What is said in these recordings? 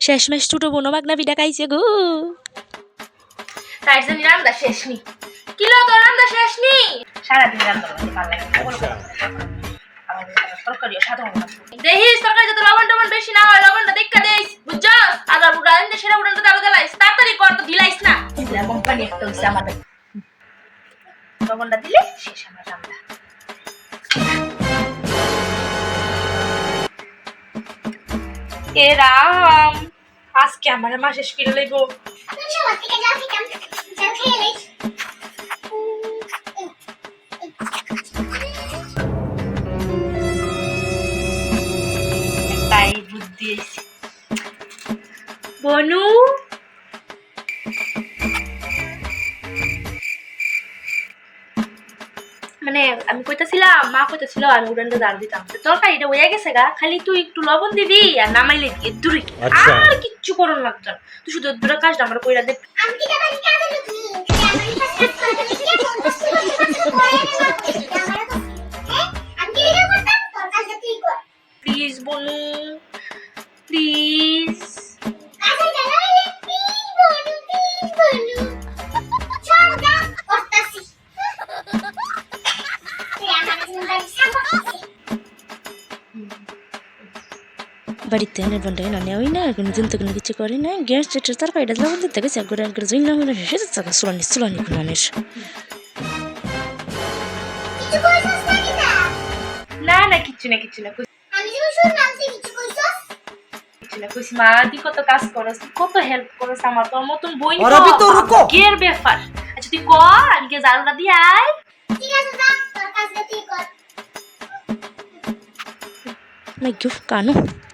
শেষমেশ ছোট বোন মাগনা পিঠা খাইছে গো। তাই জন্য রান্না শেষ নি। কিলো তো রান্না শেষ নি? সারাদিন রান্না করতে ভালো লাগে না। বলো, আমাদের তরকারিও সাধারণ দেখিস তরকারি যাতে লবণ টবণ বেশি না হয় লবণটা দেখা দেইস বুঝছস? আদা বুড়া এনে সেরা বুড়াটা দাও দিলাইস তাড়াতাড়ি কর তো দিলাইস না। লবণ পানি একটা হইছে আমাদের। লবণটা দিলে শেষ আমার রান্না। এ রাম। আজকে আমার মা শেষ করে লইব। তাই বুদ্ধি বনু? মানে আমি কইতাছিলাম মা কইতাছিল আমি উড়ানটা দাঁড় দিতাম। তো তরকারিটা হয়ে গেছে গা খালি তুই একটু লবণ দিবি আর নামাইলে দিয়ে দূরে আচ্ছা। আর কিচ্ছু করুন লাগতো না। তুই শুধু দূরে কাজটা আমার কইরা দে। প্লিজ বনু প্লিজ বাড়িতে এনে বন্ধে না নেওয়াই না কোনো দিন তো কোনো কিছু করে না গ্যাস যেটা তার কাইটা লবণ দিতে গেছে একবার একবার জন্য না হলে শেষে থাকা সুলানি সুলানি কুলানের না না কিচ্ছু না কিচ্ছু না কই- কিচ্ছু না কইছি মা তুই কত কাজ করস তুই কত হেল্প করস আমার তোর মতন বই और अभी तो रुको। কের ব্যাপার আচ্ছা তুই কর আমি কে জালটা দিয়ে আয় না গিফ কানো তোরে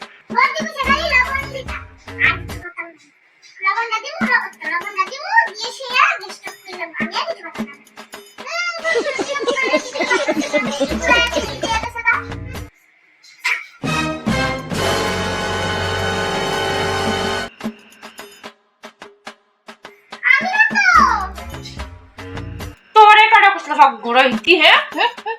কাটা কুসলা সব গড়াইতি হ্যাঁ? হ্যাঁ, হ্যাঁ।